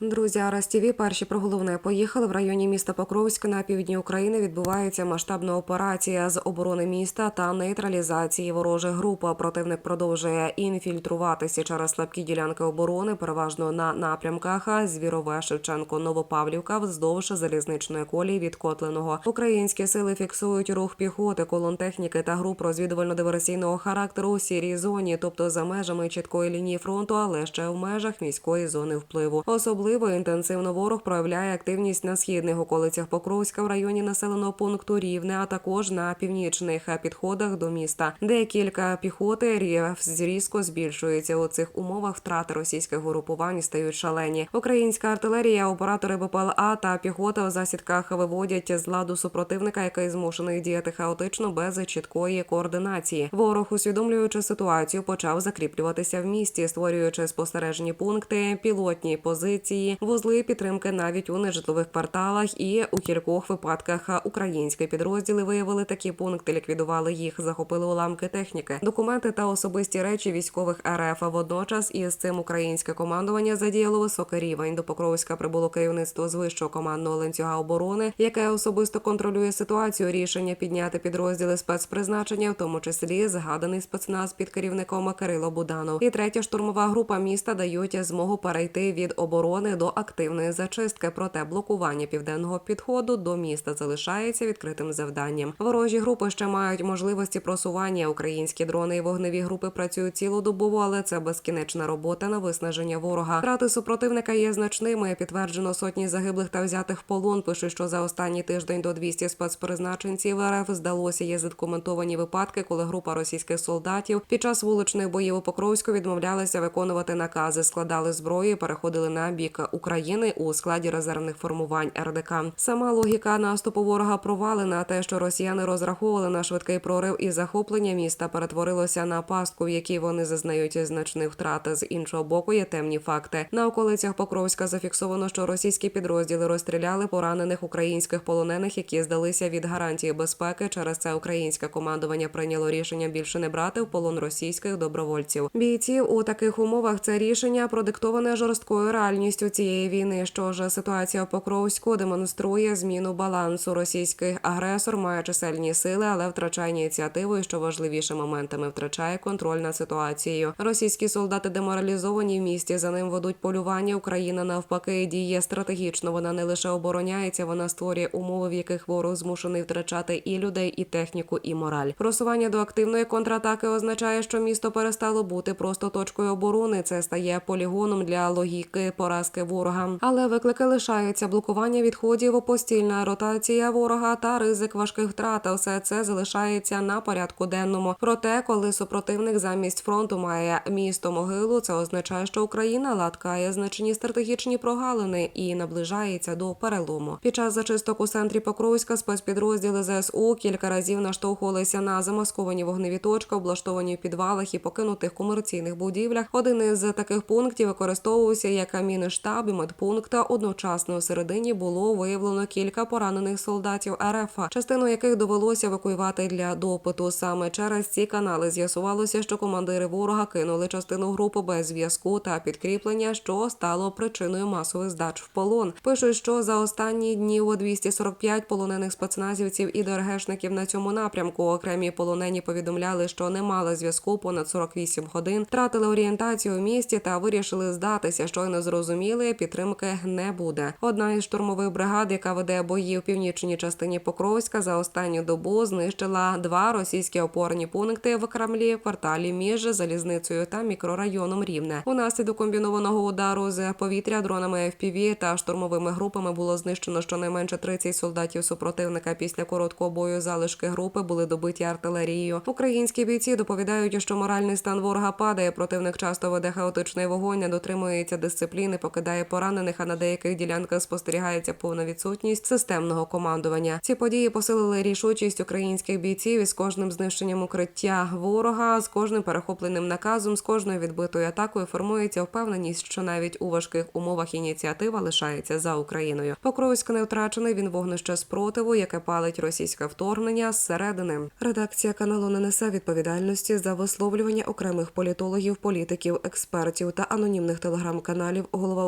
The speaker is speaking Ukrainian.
Друзі, Арас ТІВІ перші про головне поїхали в районі міста Покровська на півдні України. Відбувається масштабна операція з оборони міста та нейтралізації ворожих груп. Противник продовжує інфільтруватися через слабкі ділянки оборони, переважно на напрямках Звірове, Шевченко, Новопавлівка, вздовж залізничної колії від Котленого. Українські сили фіксують рух піхоти, колон техніки та груп розвідувально-диверсійного характеру у сірій зоні, тобто за межами чіткої лінії фронту, але ще в межах міської зони впливу. Особливо інтенсивно ворог проявляє активність на східних околицях Покровська в районі населеного пункту Рівне, а також на північних підходах до міста, де кілька піхоти рів різко збільшується у цих умовах. Втрати російських групувань стають шалені. Українська артилерія, оператори БПЛА та піхота у засідках виводять з ладу супротивника, який змушений діяти хаотично без чіткої координації. Ворог, усвідомлюючи ситуацію, почав закріплюватися в місті, створюючи спостережні пункти, пілотні позиції, вузли підтримки навіть у нежитлових кварталах. І у кількох випадках українські підрозділи виявили такі пункти, ліквідували їх, захопили уламки техніки, документи та особисті речі військових РФ. Водночас із цим українське командування задіяло високий рівень. До Покровська прибуло керівництво з вищого командного ланцюга оборони, яке особисто контролює ситуацію. Рішення підняти підрозділи спецпризначення, в тому числі згаданий спецназ під керівником Кирило Буданов. І третя штурмова група міста дають змогу перейти від оборони до активної зачистки. Проте блокування південного підходу до міста залишається відкритим завданням. Ворожі групи ще мають можливості просування. Українські дрони і вогневі групи працюють цілодобово, але це безкінечна робота на виснаження ворога. Втрати супротивника є значними. Підтверджено сотні загиблих та взятих в полон. Пишуть, що за останній тиждень до 200 спецпризначенців РФ здалося є задокументовані випадки, коли група російських солдатів під час вуличних боїв у Покровську відмовлялися виконувати накази, складали зброю, і переходили на бік України у складі резервних формувань РДК. Сама логіка наступу ворога провалена. Те, що росіяни розраховували на швидкий прорив і захоплення міста, перетворилося на пастку, в якій вони зазнають значних втрат. З іншого боку, є темні факти. На околицях Покровська зафіксовано, що російські підрозділи розстріляли поранених українських полонених, які здалися від гарантії безпеки. Через це українське командування прийняло рішення більше не брати в полон російських добровольців. Бійців у таких умовах це рішення продиктоване жорсткою реальністю цієї війни. Що ж ситуація в Покровську демонструє зміну балансу. Російський агресор має чисельні сили, але втрачає ініціативу. і, Що важливіше моментами втрачає контроль над ситуацією. Російські солдати деморалізовані в місті. За ним ведуть полювання. Україна навпаки діє стратегічно. Вона не лише обороняється, вона створює умови, в яких ворог змушений втрачати і людей, і техніку, і мораль. Просування до активної контратаки означає, що місто перестало бути просто точкою оборони. Це стає полігоном для логіки поразки ворога. Але виклики лишаються блокування відходів, постільна ротація ворога та ризик важких втрат. Все це залишається на порядку денному. Проте, коли супротивник замість фронту має місто могилу, це означає, що Україна латкає значні стратегічні прогалини і наближається до перелому. Під час зачисток у центрі Покровська спецпідрозділи ЗСУ кілька разів наштовхувалися на замасковані вогневі точки, облаштовані в підвалах і покинутих комерційних будівлях. Один із таких пунктів використовувався як камінний штаб і медпункт. Одночасно у середині було виявлено кілька поранених солдатів РФ, частину яких довелося евакуювати для допиту. Саме через ці канали з'ясувалося, що командири ворога кинули частину групи без зв'язку та підкріплення, що стало причиною масових здач в полон. Пишуть, що за останні дні у 245 полонених спецназівців і ДРГшників на цьому напрямку окремі полонені повідомляли, що не мали зв'язку понад 48 годин, втратили орієнтацію у місті та вирішили здатися. Щойно зрозуміли, підтримки не буде. Одна із штурмових бригад, яка веде бої в північній частині Покровська, за останню добу знищила два російські опорні пункти в Кремлі кварталі між залізницею та мікрорайоном Рівне. Унаслідок комбінованого удару з повітря дронами FPV та штурмовими групами було знищено щонайменше 30 солдатів супротивника. Після короткого бою залишки групи були добиті артилерією. Українські бійці доповідають, що моральний стан ворога падає. Противник часто веде хаотичний вогонь, не дотримується дисципліни, покидає поранених. А на деяких ділянках спостерігається повна відсутність системного командування. Ці події посилили рішучість українських бійців із кожним знищенням укриття ворога, з кожним перехопленим наказом, з кожною відбитою атакою формується впевненість, що навіть у важких умовах ініціатива лишається за Україною. Покровськ не втрачений. Він вогнище спротиву, яке палить російське вторгнення зсередини. Редакція каналу не несе відповідальності за висловлювання окремих політологів, політиків, експертів та анонімних телеграм-каналів. Голова